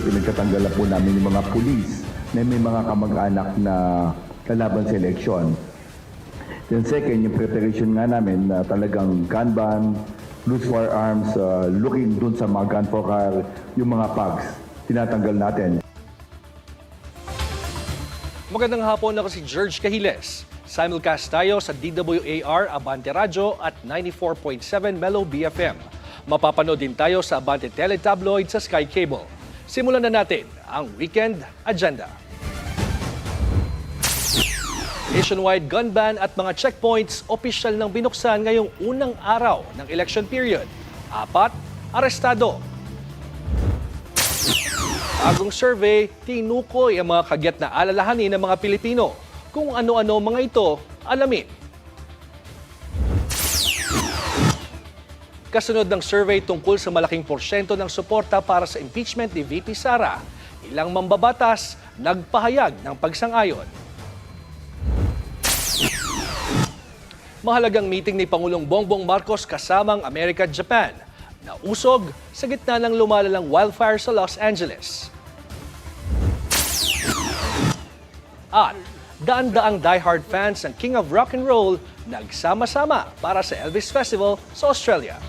pinagtatanggal po namin yung mga pulis na may mga kamag-anak na kalaban sa eleksyon. Then second, yung preparation nga namin na talagang gun ban, loose firearms, uh, looking dun sa mga gun for hire, yung mga pugs, tinatanggal natin. Magandang hapon ako si George Cahiles. Simulcast tayo sa DWAR Abante Radyo at 94.7 Mellow BFM. Mapapanood din tayo sa Abante Teletabloid sa Sky Cable. Simulan na natin ang Weekend Agenda. Nationwide gun ban at mga checkpoints opisyal ng binuksan ngayong unang araw ng election period. Apat, arestado Bagong survey, tinukoy ang mga kagyat na alalahanin ng mga Pilipino. Kung ano-ano mga ito, alamin. Kasunod ng survey tungkol sa malaking porsyento ng suporta para sa impeachment ni VP Sara, ilang mambabatas nagpahayag ng pagsang-ayon. Mahalagang meeting ni Pangulong Bongbong Marcos kasamang Amerika at Japan na usog sa gitna ng lumalalang wildfire sa Los Angeles. At daan-daang diehard fans ng King of Rock and Roll nagsama-sama para sa Elvis Festival sa Australia.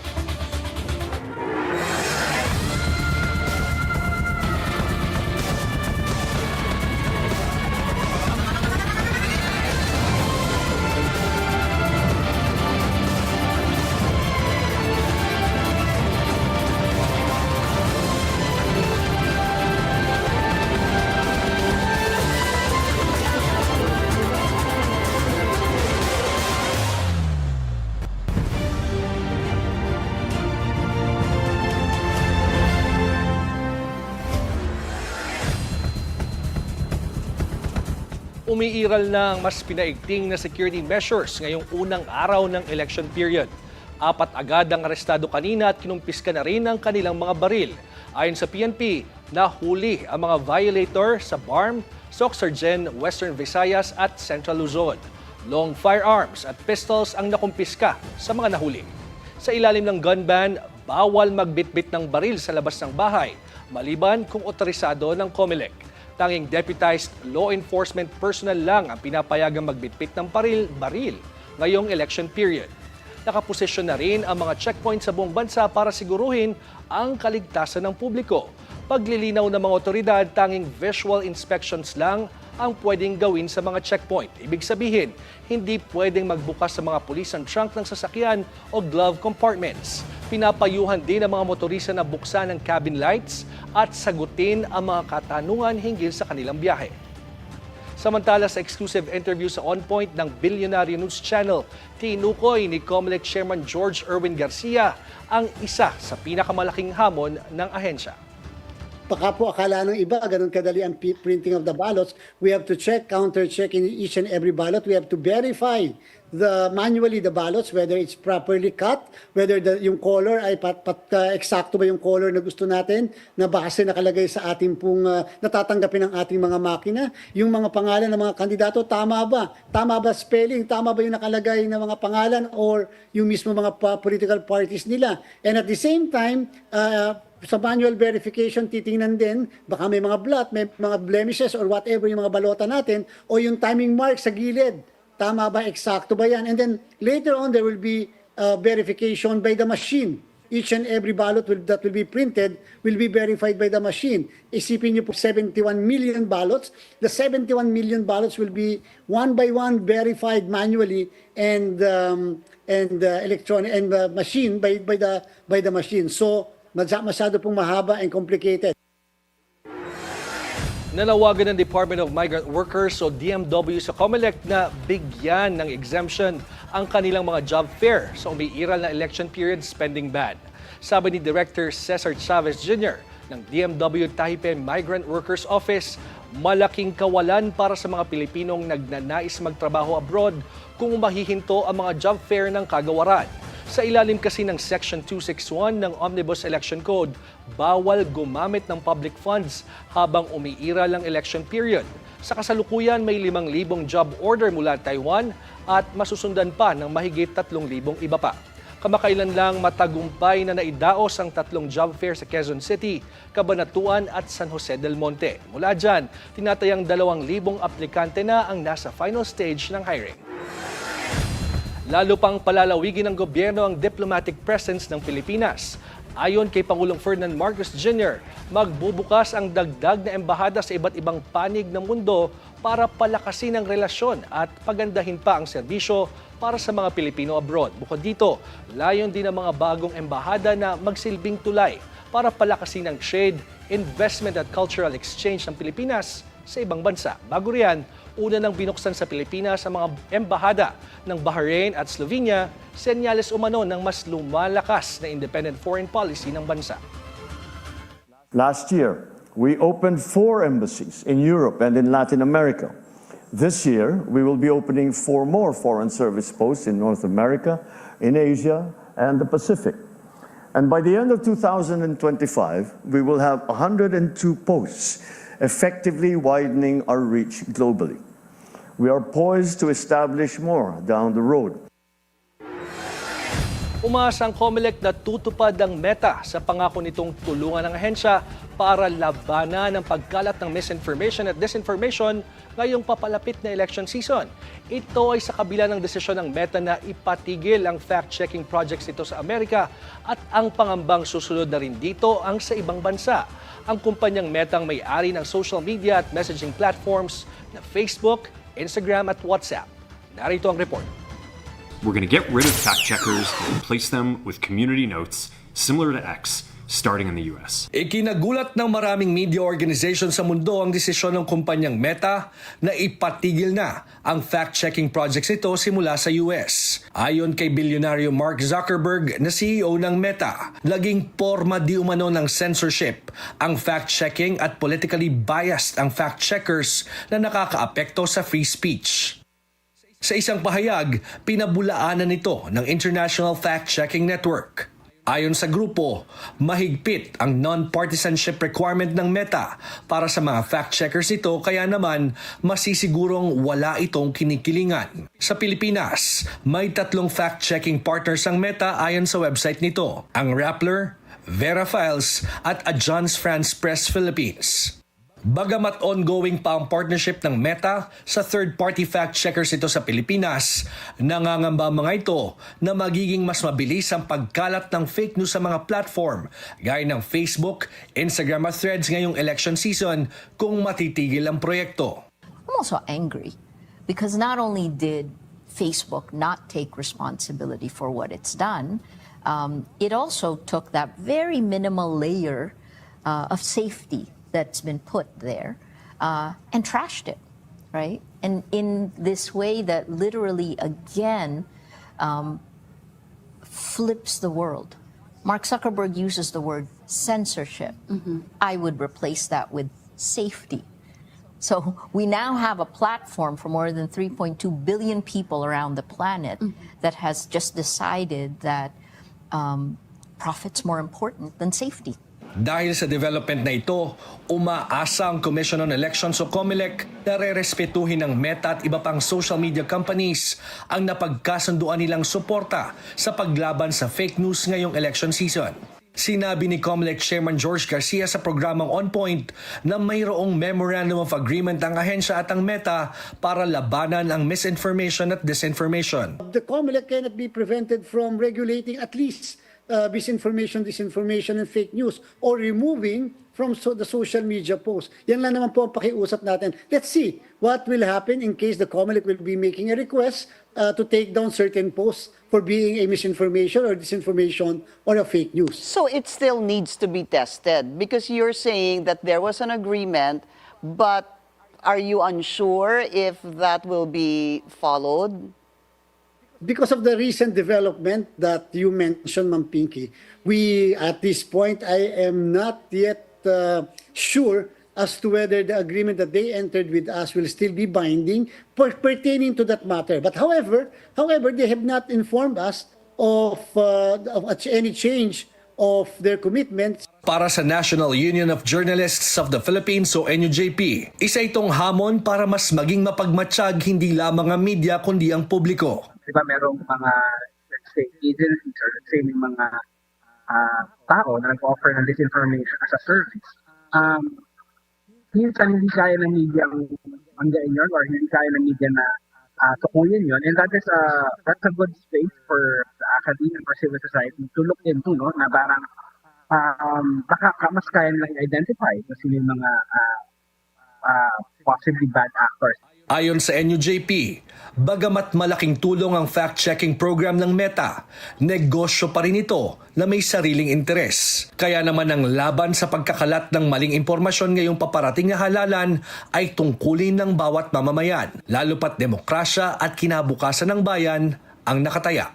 Umiiral ang mas pinaigting na security measures ngayong unang araw ng election period. Apat agad ang arestado kanina at kinumpiska na rin ang kanilang mga baril. Ayon sa PNP, nahuli ang mga violator sa BARM, Soxargen, Western Visayas at Central Luzon. Long firearms at pistols ang nakumpiska sa mga nahuli. Sa ilalim ng gun ban, bawal magbitbit ng baril sa labas ng bahay, maliban kung otorisado ng COMELEC. Tanging deputized law enforcement personnel lang ang pinapayagang magbitbit ng baril, baril ngayong election period. Nakaposisyon na rin ang mga checkpoint sa buong bansa para siguruhin ang kaligtasan ng publiko. Paglilinaw ng mga otoridad, tanging visual inspections lang ang pwedeng gawin sa mga checkpoint. Ibig sabihin, hindi pwedeng magbukas sa mga pulis ang trunk ng sasakyan o glove compartments. Pinapayuhan din ang mga motorista na buksan ang cabin lights at sagutin ang mga katanungan hinggil sa kanilang biyahe. Samantala sa exclusive interview sa On Point ng Billionaire News Channel, tinukoy ni COMELEC Chairman George Erwin Garcia ang isa sa pinakamalaking hamon ng ahensya. Baka po akala ng iba, ganun kadali ang printing of the ballots. We have to check, counter-check in each and every ballot. We have to verify the manually the ballots, whether it's properly cut, whether the, yung color ay pat, pat uh, eksakto ba yung color na gusto natin, na base nakalagay sa ating pong, uh, natatanggapin ng ating mga makina. Yung mga pangalan ng mga kandidato, tama ba? Tama ba spelling? Tama ba yung nakalagay na mga pangalan or yung mismo mga political parties nila? And at the same time, uh, sa manual verification, titingnan din, baka may mga blot, may mga blemishes or whatever yung mga balota natin, o yung timing mark sa gilid. Tama ba? Eksakto ba yan? And then later on, there will be uh, verification by the machine. Each and every ballot will, that will be printed will be verified by the machine. Isipin niyo po 71 million ballots. The 71 million ballots will be one by one verified manually and um, and uh, electronic and uh, machine by by the by the machine. So masyado pong mahaba and complicated. Nanawagan ng Department of Migrant Workers o DMW sa COMELEC na bigyan ng exemption ang kanilang mga job fair sa umiiral na election period spending ban. Sabi ni Director Cesar Chavez Jr. ng DMW Taipei Migrant Workers Office, malaking kawalan para sa mga Pilipinong nagnanais magtrabaho abroad kung mahihinto ang mga job fair ng kagawaran. Sa ilalim kasi ng Section 261 ng Omnibus Election Code, bawal gumamit ng public funds habang umiiral ang election period. Sa kasalukuyan, may 5,000 job order mula Taiwan at masusundan pa ng mahigit 3,000 iba pa. Kamakailan lang matagumpay na naidaos ang tatlong job fair sa Quezon City, Cabanatuan at San Jose del Monte. Mula dyan, tinatayang 2,000 aplikante na ang nasa final stage ng hiring. Lalo pang palalawigin ng gobyerno ang diplomatic presence ng Pilipinas. Ayon kay Pangulong Ferdinand Marcos Jr., magbubukas ang dagdag na embahada sa iba't ibang panig ng mundo para palakasin ang relasyon at pagandahin pa ang serbisyo para sa mga Pilipino abroad. Bukod dito, layon din ang mga bagong embahada na magsilbing tulay para palakasin ang trade, investment at cultural exchange ng Pilipinas sa ibang bansa. Bago riyan, una nang binuksan sa Pilipinas ang mga embahada ng Bahrain at Slovenia, senyales umano ng mas lumalakas na independent foreign policy ng bansa. Last year, we opened four embassies in Europe and in Latin America. This year, we will be opening four more foreign service posts in North America, in Asia, and the Pacific. And by the end of 2025, we will have 102 posts, effectively widening our reach globally. We are poised to establish more down the road. Umaasa ang COMELEC na tutupad ang meta sa pangako nitong tulungan ng ahensya para labanan ang pagkalat ng misinformation at disinformation ngayong papalapit na election season. Ito ay sa kabila ng desisyon ng meta na ipatigil ang fact-checking projects nito sa Amerika at ang pangambang susunod na rin dito ang sa ibang bansa. Ang kumpanyang meta ang may-ari ng social media at messaging platforms na Facebook, Instagram at WhatsApp. Narito ang report. We're going to get rid of fact checkers and replace them with community notes similar to X, starting in the US. Ikinagulat ng maraming media organization sa mundo ang desisyon ng kumpanyang Meta na ipatigil na ang fact-checking projects ito simula sa US. Ayon kay bilyonaryo Mark Zuckerberg na CEO ng Meta, laging porma di umano ng censorship ang fact-checking at politically biased ang fact-checkers na nakakaapekto sa free speech. Sa isang pahayag, pinabulaanan nito ng International Fact-Checking Network. Ayon sa grupo, mahigpit ang non-partisanship requirement ng Meta para sa mga fact-checkers ito kaya naman masisigurong wala itong kinikilingan. Sa Pilipinas, may tatlong fact-checking partners ang Meta ayon sa website nito, ang Rappler, Vera Files at Agence France Press Philippines. Bagamat ongoing pa ang partnership ng Meta sa third-party fact-checkers ito sa Pilipinas, nangangamba mga ito na magiging mas mabilis ang pagkalat ng fake news sa mga platform gaya ng Facebook, Instagram at Threads ngayong election season kung matitigil ang proyekto. I'm also angry because not only did Facebook not take responsibility for what it's done, um, it also took that very minimal layer uh, of safety that's been put there uh, and trashed it, right? And in this way that literally, again, um, flips the world. Mark Zuckerberg uses the word censorship. I would replace that with safety. So we now have a platform for more than 3.2 billion people around the planet that has just decided that um, profit's more important than safety. Dahil sa development na ito, umaasa ang Commission on Elections o COMELEC na re-respetuhin ng Meta at iba pang social media companies ang napagkasunduan nilang suporta sa paglaban sa fake news ngayong election season. Sinabi ni COMELEC Chairman George Garcia sa programang On Point na mayroong Memorandum of Agreement ang ahensya at ang Meta para labanan ang misinformation at disinformation. The COMELEC cannot be prevented from regulating at least uh, misinformation, disinformation, and fake news or removing from so, the social media posts. Yan lang naman po ang pakiusap natin. Let's see what will happen in case the COMELEC will be making a request uh, to take down certain posts for being a misinformation or disinformation or a fake news. So it still needs to be tested because you're saying that there was an agreement, but are you unsure if that will be followed? Because of the recent development that you mentioned, Ma'am Pinky, we, at this point, I am not yet uh, sure as to whether the agreement that they entered with us will still be binding per- pertaining to that matter. But however, however, they have not informed us of, uh, of any change of their commitments Para sa National Union of Journalists of the Philippines o NUJP, isa itong hamon para mas maging mapagmatsyag hindi lamang ang media kundi ang publiko. Di ba merong mga say, agencies or let's say may mga ah, tao na nag-offer ng disinformation as a service, um, minsan hindi kaya ng media ang hanggain yun or hindi kaya ng media na uh, tukuyin yun. And that is a, that's a good space for the academia or civil society to look into, no? Na parang um, baka ka- mas kaya nilang identify kung sino yung mga ah, ah, possibly bad actors. Ayon sa NUJP, bagamat malaking tulong ang fact-checking program ng Meta, negosyo pa rin ito na may sariling interes. Kaya naman ang laban sa pagkakalat ng maling impormasyon ngayong paparating na halalan ay tungkulin ng bawat mamamayan, lalo pat demokrasya at kinabukasan ng bayan ang nakataya.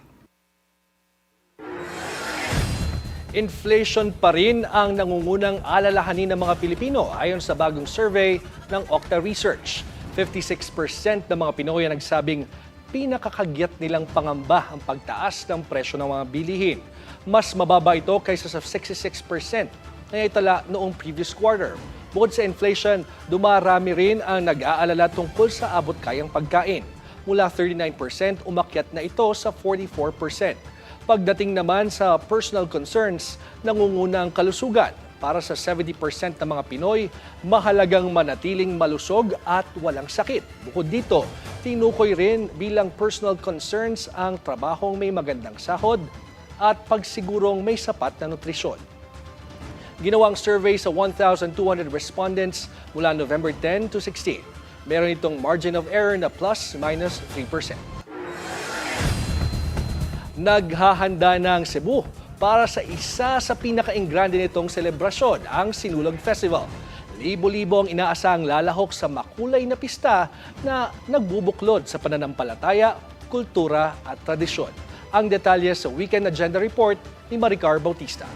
Inflation pa rin ang nangungunang alalahanin ng mga Pilipino ayon sa bagong survey ng Okta Research. 56% ng mga Pinoy ang nagsabing pinakakagyat nilang pangamba ang pagtaas ng presyo ng mga bilihin. Mas mababa ito kaysa sa 66% na itala noong previous quarter. Bukod sa inflation, dumarami rin ang nag-aalala tungkol sa abot kayang pagkain. Mula 39% umakyat na ito sa 44%. Pagdating naman sa personal concerns, nangunguna ang kalusugan. Para sa 70% ng mga Pinoy, mahalagang manatiling malusog at walang sakit. Bukod dito, tinukoy rin bilang personal concerns ang trabahong may magandang sahod at pagsigurong may sapat na nutrisyon. Ginawang survey sa 1,200 respondents mula November 10 to 16. Meron itong margin of error na plus minus 3%. Naghahanda na Cebu para sa isa sa pinaka-ingrande nitong selebrasyon, ang Sinulog Festival. Libo-libo ang inaasahang lalahok sa makulay na pista na nagbubuklod sa pananampalataya, kultura at tradisyon. Ang detalye sa Weekend Agenda Report ni Maricar Bautista.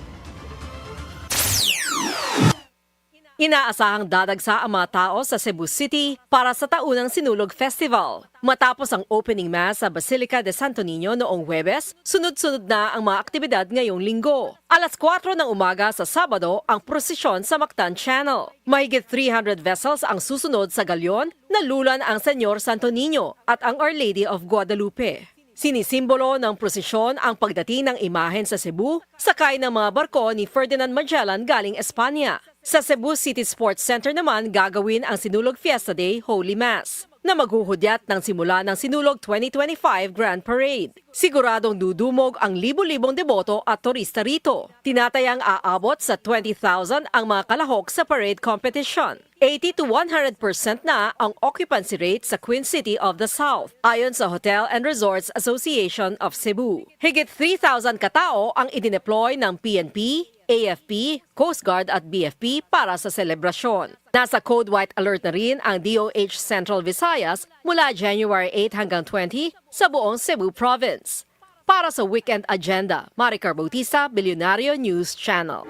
Inaasahang dadagsa ang mga tao sa Cebu City para sa taunang Sinulog Festival. Matapos ang opening mass sa Basilica de Santo Niño noong Huwebes, sunod-sunod na ang mga aktibidad ngayong linggo. Alas 4 ng umaga sa Sabado ang prosesyon sa Mactan Channel. Mahigit 300 vessels ang susunod sa galyon na lulan ang Senyor Santo Niño at ang Our Lady of Guadalupe. Sinisimbolo ng prosesyon ang pagdating ng imahen sa Cebu, sakay ng mga barko ni Ferdinand Magellan galing Espanya. Sa Cebu City Sports Center naman gagawin ang Sinulog Fiesta Day Holy Mass na maghuhudyat ng simula ng Sinulog 2025 Grand Parade. Siguradong dudumog ang libo-libong deboto at turista rito. Tinatayang aabot sa 20,000 ang mga kalahok sa parade competition. 80 to 100% na ang occupancy rate sa Queen City of the South, ayon sa Hotel and Resorts Association of Cebu. Higit 3,000 katao ang idineploy ng PNP, AFP, Coast Guard at BFP para sa selebrasyon. Nasa Code White Alert na rin ang DOH Central Visayas mula January 8 hanggang 20 sa buong Cebu Province. Para sa Weekend Agenda, Maricar Bautista, Billionario News Channel.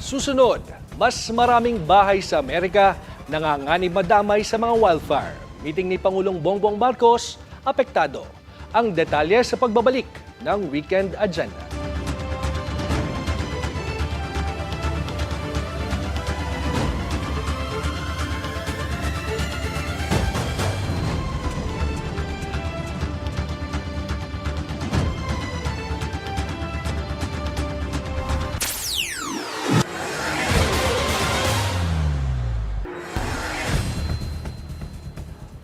Susunod, mas maraming bahay sa Amerika nanganganib madamay sa mga wildfire. Meeting ni Pangulong Bongbong Marcos, apektado. Ang detalye sa pagbabalik ng Weekend Agenda.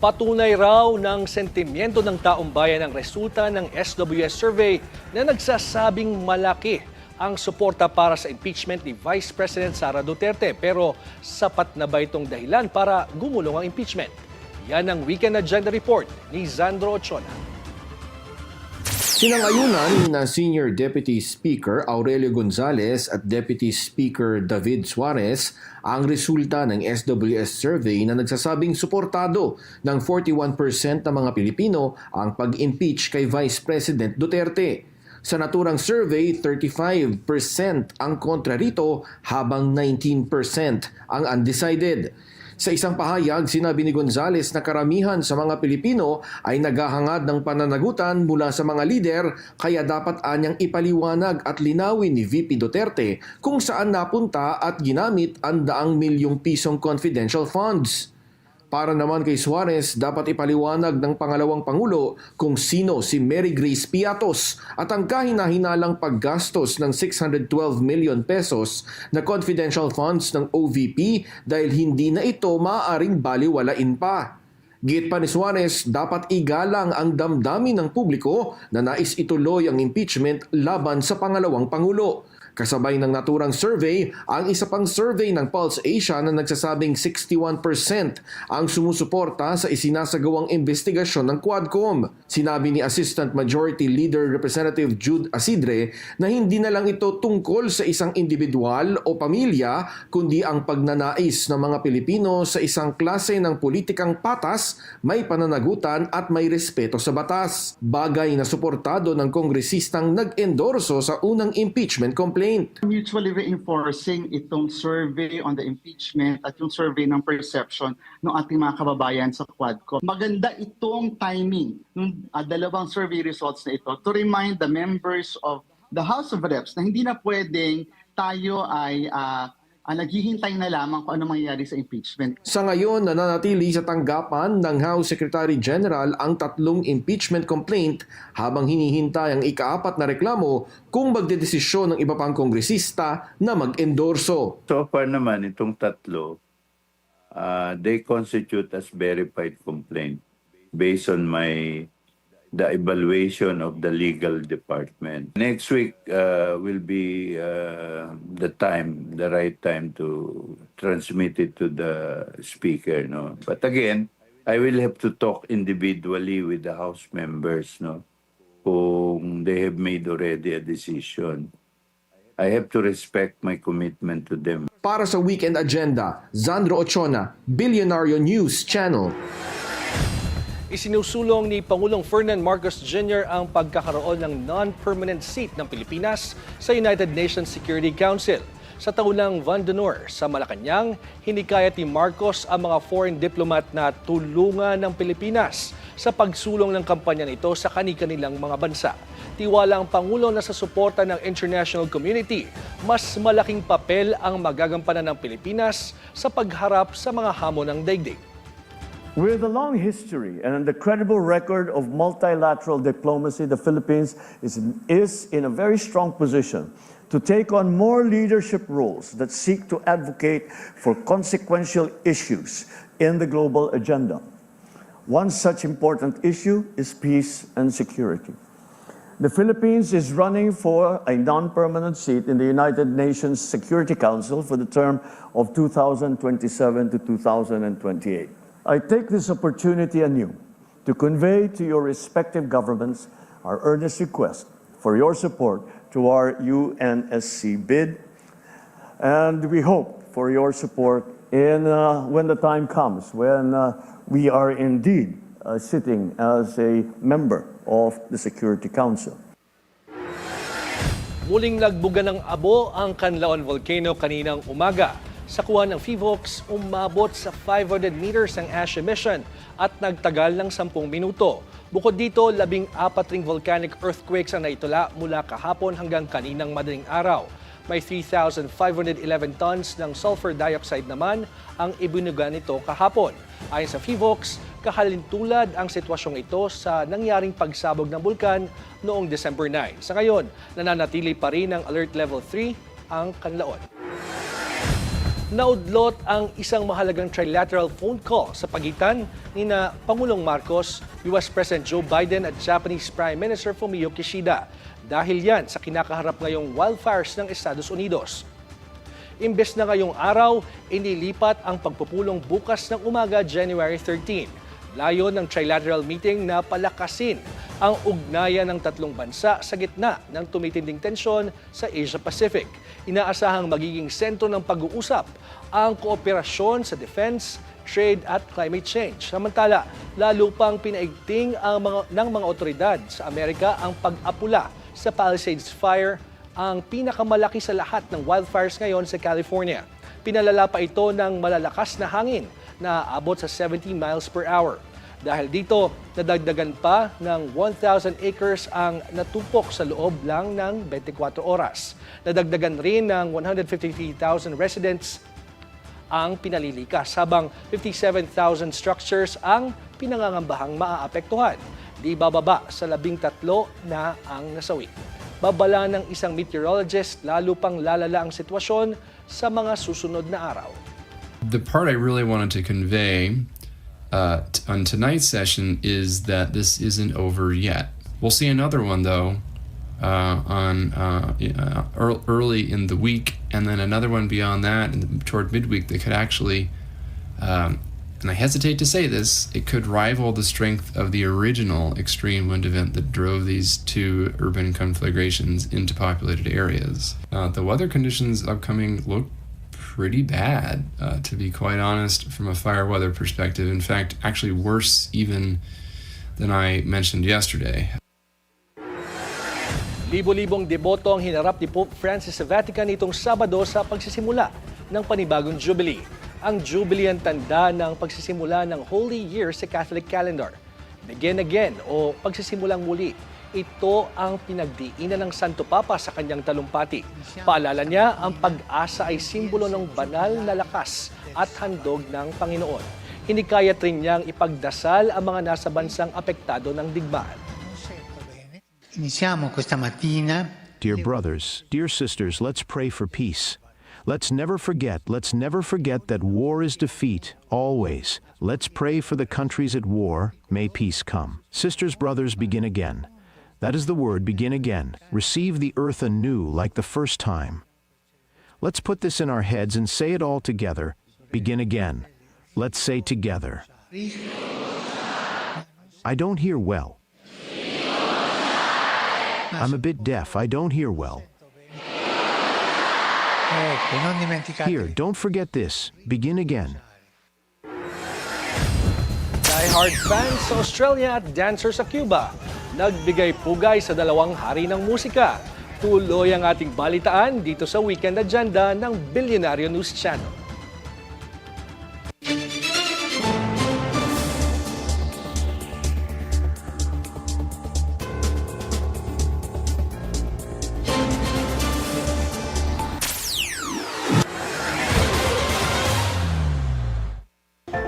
Patunay raw ng sentimiento ng taong bayan ang resulta ng SWS survey na nagsasabing malaki ang suporta para sa impeachment ni Vice President Sara Duterte. Pero sapat na ba itong dahilan para gumulong ang impeachment? Yan ang Weekend Agenda Report ni Zandro Ochona. Sinangayunan na Senior Deputy Speaker Aurelio Gonzales at Deputy Speaker David Suarez ang resulta ng SWS survey na nagsasabing suportado ng 41% ng mga Pilipino ang pag-impeach kay Vice President Duterte. Sa naturang survey, 35% ang kontra rito habang 19% ang undecided. Sa isang pahayag, sinabi ni Gonzales na karamihan sa mga Pilipino ay naghahangad ng pananagutan mula sa mga lider kaya dapat anyang ipaliwanag at linawin ni VP Duterte kung saan napunta at ginamit ang daang milyong pisong confidential funds. Para naman kay Suarez, dapat ipaliwanag ng pangalawang pangulo kung sino si Mary Grace Piatos at ang kahina-hinalang paggastos ng 612 million pesos na confidential funds ng OVP dahil hindi na ito maaaring baliwalain pa. Git pa ni Suarez, dapat igalang ang damdamin ng publiko na nais ituloy ang impeachment laban sa pangalawang pangulo. Kasabay ng naturang survey, ang isa pang survey ng Pulse Asia na nagsasabing 61% ang sumusuporta sa isinasagawang investigasyon ng Quadcom. Sinabi ni Assistant Majority Leader Representative Jude Asidre na hindi na lang ito tungkol sa isang individual o pamilya kundi ang pagnanais ng mga Pilipino sa isang klase ng politikang patas, may pananagutan at may respeto sa batas. Bagay na suportado ng kongresistang nag-endorso sa unang impeachment complaint. Mutually reinforcing itong survey on the impeachment at yung survey ng perception ng ating mga kababayan sa Quadcom. Maganda itong timing ng dalawang survey results na ito to remind the members of the House of Reps na hindi na pwedeng tayo ay ah, ah, naghihintay na lamang kung ano mangyayari sa impeachment. Sa ngayon, nananatili sa tanggapan ng House Secretary General ang tatlong impeachment complaint habang hinihintay ang ikaapat na reklamo kung magdedesisyon ng iba pang kongresista na mag-endorso. So far naman, itong tatlo, uh, they constitute as verified complaint based on my the evaluation of the legal department. Next week uh, will be uh, the time, the right time to transmit it to the speaker. No, but again, I will have to talk individually with the House members. No, kung they have made already a decision. I have to respect my commitment to them. Para sa Weekend Agenda, Zandro Ochona, Billionario News Channel. Isinusulong ni Pangulong Ferdinand Marcos Jr. ang pagkakaroon ng non-permanent seat ng Pilipinas sa United Nations Security Council. Sa taunang Van d'Honor sa Malacanang, hinikayat ni Marcos ang mga foreign diplomat na tulungan ng Pilipinas sa pagsulong ng kampanya nito sa kani-kanilang mga bansa. Tiwala ang Pangulo na sa suporta ng international community, mas malaking papel ang magagampanan ng Pilipinas sa pagharap sa mga hamon ng daigdig. With a long history and the credible record of multilateral diplomacy, the Philippines is, is in a very strong position to take on more leadership roles that seek to advocate for consequential issues in the global agenda. One such important issue is peace and security. The Philippines is running for a non permanent seat in the United Nations Security Council for the term of 2027 to 2028. I take this opportunity anew to convey to your respective governments our earnest request for your support to our UNSC bid, and we hope for your support in uh, when the time comes when uh, we are indeed uh, sitting as a member of the Security Council. Muling nagbuga ng abo ang Canlaon Volcano kaninang umaga. Sa kuha ng FIVOX, umabot sa 500 meters ang ash emission at nagtagal ng 10 minuto. Bukod dito, labing apat ring volcanic earthquakes ang naitula mula kahapon hanggang kaninang madaling araw. May 3,511 tons ng sulfur dioxide naman ang ibinuga nito kahapon. Ayon sa FIVOX, kahalintulad ang sitwasyong ito sa nangyaring pagsabog ng bulkan noong December 9. Sa ngayon, nananatili pa rin ang Alert Level 3 ang Kanlaon. Naudlot ang isang mahalagang trilateral phone call sa pagitan ni na Pangulong Marcos, US President Joe Biden at Japanese Prime Minister Fumio Kishida. Dahil yan sa kinakaharap ngayong wildfires ng Estados Unidos. Imbes na ngayong araw, inilipat ang pagpupulong bukas ng umaga January 13. Layo ng trilateral meeting na palakasin ang ugnayan ng tatlong bansa sa gitna ng tumitinding tensyon sa Asia-Pacific. Inaasahang magiging sentro ng pag-uusap ang kooperasyon sa defense, trade at climate change. Samantala, lalo pang pinaigting ang mga, ng mga otoridad sa Amerika ang pag-apula sa Palisades Fire ang pinakamalaki sa lahat ng wildfires ngayon sa California. Pinalala pa ito ng malalakas na hangin na abot sa 70 miles per hour. Dahil dito, nadagdagan pa ng 1,000 acres ang natupok sa loob lang ng 24 oras. Nadagdagan rin ng 153,000 residents ang pinalilikas habang 57,000 structures ang pinangangambahang maaapektuhan. Di bababa sa labing tatlo na ang nasawi. Babala ng isang meteorologist lalo pang lalala ang sitwasyon sa mga susunod na araw. The part I really wanted to convey uh, t- on tonight's session is that this isn't over yet. We'll see another one though uh, on uh, uh, early in the week, and then another one beyond that, and toward midweek that could actually, um, and I hesitate to say this, it could rival the strength of the original extreme wind event that drove these two urban conflagrations into populated areas. Uh, the weather conditions upcoming look pretty bad, uh, to be quite honest, from a fire weather perspective. In fact, actually worse even than I mentioned yesterday. Libo-libong deboto ang hinarap ni Pope Francis sa Vatican nitong Sabado sa pagsisimula ng panibagong Jubilee. Ang Jubilee ang tanda ng pagsisimula ng Holy Year sa Catholic calendar. Begin again o pagsisimulang muli. Ito ang pinagdiinan ng Santo Papa sa kanyang talumpati. Paalala niya, ang pag-asa ay simbolo ng banal na lakas at handog ng Panginoon. Hinikayat rin niyang ipagdasal ang mga nasa bansang apektado ng digmaan. Iniziamo questa mattina Dear brothers, dear sisters, let's pray for peace. Let's never forget, let's never forget that war is defeat, always. Let's pray for the countries at war, may peace come. Sisters, brothers, begin again. That is the word, begin again. Receive the earth anew like the first time. Let's put this in our heads and say it all together. Begin again. Let's say together. I don't hear well. I'm a bit deaf. I don't hear well. Here, don't forget this. Begin again. Die-hard fans Australia at dancer sa Cuba. Nagbigay pugay sa dalawang hari ng musika. Tuloy ang ating balitaan dito sa Weekend Agenda ng Billionaire News Channel.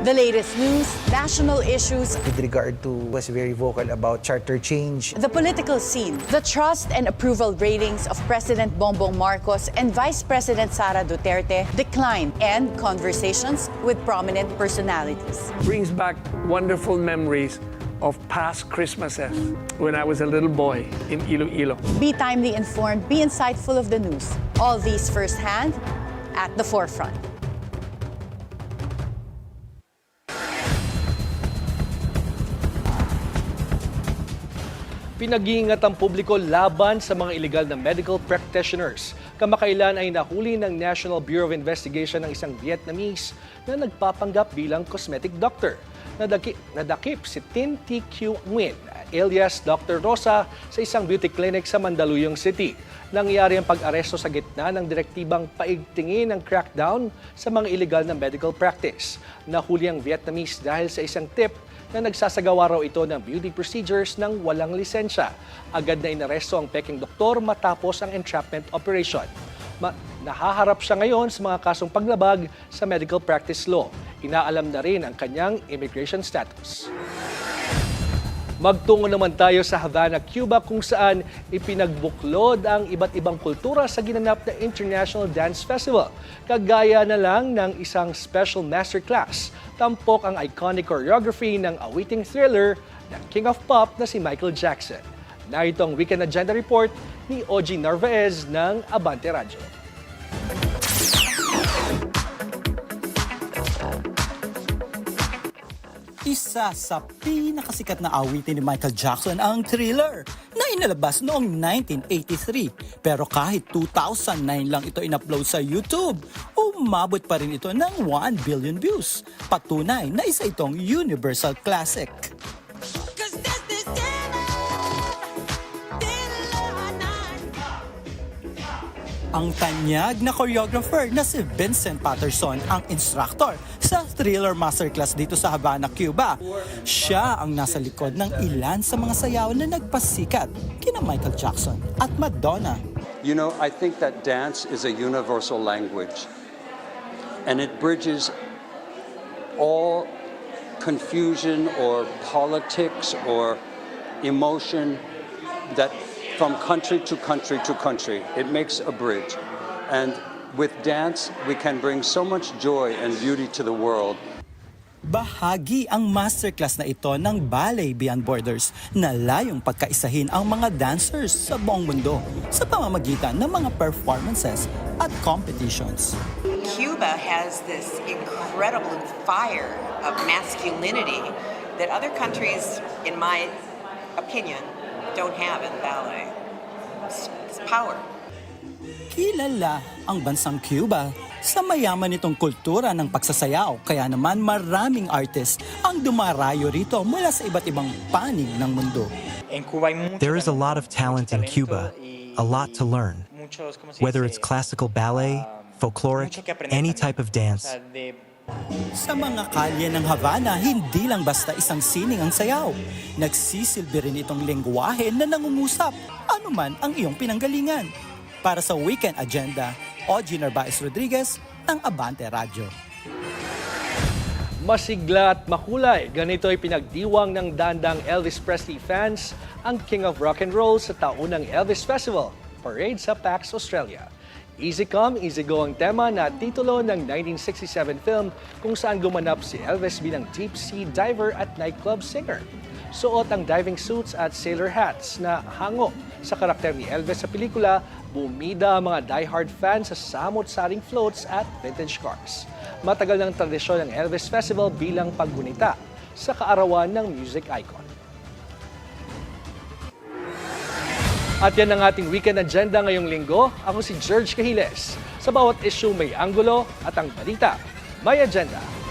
The latest news, national issues, with regard to was very vocal about charter change. the political scene, the trust and approval ratings of President Bongbong Marcos and Vice President Sara Duterte decline, and conversations with prominent personalities. brings back wonderful memories of past Christmases when I was a little boy in Iloilo. Be timely informed, be insightful of the news. All these firsthand at the forefront. Pinag-iingat ang publiko laban sa mga illegal na medical practitioners. Kamakailan ay nahuli ng National Bureau of Investigation ng isang Vietnamese na nagpapanggap bilang cosmetic doctor. Nadaki, nadakip si Tin TQ Nguyen, alias Dr. Rosa, sa isang beauty clinic sa Mandaluyong City. Nangyari ang pag-aresto sa gitna ng direktibang paigtingin ng crackdown sa mga illegal na medical practice. Nahuli ang Vietnamese dahil sa isang tip na nagsasagawa raw ito ng beauty procedures ng walang lisensya. Agad na inaresto ang peking doktor matapos ang entrapment operation. Ma- nahaharap siya ngayon sa mga kasong paglabag sa medical practice law. Inaalam na rin ang kanyang immigration status. Magtungo naman tayo sa Havana, Cuba kung saan ipinagbuklod ang iba't ibang kultura sa ginanap na International Dance Festival. Kagaya na lang ng isang special masterclass. Tampok ang iconic choreography ng awiting thriller ng King of Pop na si Michael Jackson. Narito ang Weekend Agenda Report ni Ogie Narvaez ng Abante Radio. Isa sa pinakasikat na awitin ni Michael Jackson ang Thriller na inalabas noong 1983. Pero kahit 2009 lang ito in-upload sa YouTube, umabot pa rin ito ng 1 billion views. Patunay na isa itong universal classic. Ang tanyag na choreographer na si Vincent Patterson ang instructor sa Thriller Masterclass dito sa Havana, Cuba. Siya ang nasa likod ng ilan sa mga sayaw na nagpasikat kina Michael Jackson at Madonna. You know, I think that dance is a universal language. and it bridges all confusion or politics or emotion that from country to country to country. It makes a bridge. And with dance, we can bring so much joy and beauty to the world. Bahagi ang masterclass na ito ng Ballet Beyond Borders na layong pagkaisahin ang mga dancers sa buong mundo sa pamamagitan ng mga performances at competitions. Cuba has this incredible fire of masculinity that other countries, in my opinion, don't have in ballet. It's, it's power. Kilala ang bansang Cuba sa mayaman nitong kultura ng pagsasayaw kaya naman maraming artist ang dumarayo rito mula sa iba't ibang panig ng mundo. There is a lot of talent in Cuba, a lot to learn. Whether it's classical ballet, folkloric, any type of dance. Sa mga kalye ng Havana, hindi lang basta isang sining ang sayaw. Nagsisilbi rin itong lengguwahe na nangungusap, anuman ang iyong pinanggalingan. Para sa Weekend Agenda, Ogie Narvaez Rodriguez ng Abante Radio. Masigla at makulay, ganito ay pinagdiwang ng dandang Elvis Presley fans ang King of Rock and Roll sa taunang Elvis Festival, parade sa PAX Australia. Easy come, easy go ang tema na titulo ng 1967 film kung saan gumanap si Elvis bilang deep sea diver at nightclub singer. Suot ang diving suits at sailor hats na hango sa karakter ni Elvis sa pelikula, bumida ang mga diehard fans sa samot-saring floats at vintage cars. Matagal ng tradisyon ng Elvis Festival bilang paggunita sa kaarawan ng music icon. At yan ang ating weekend agenda ngayong linggo. Ako si George Cahiles. Sa bawat issue may anggulo at ang balita. May agenda.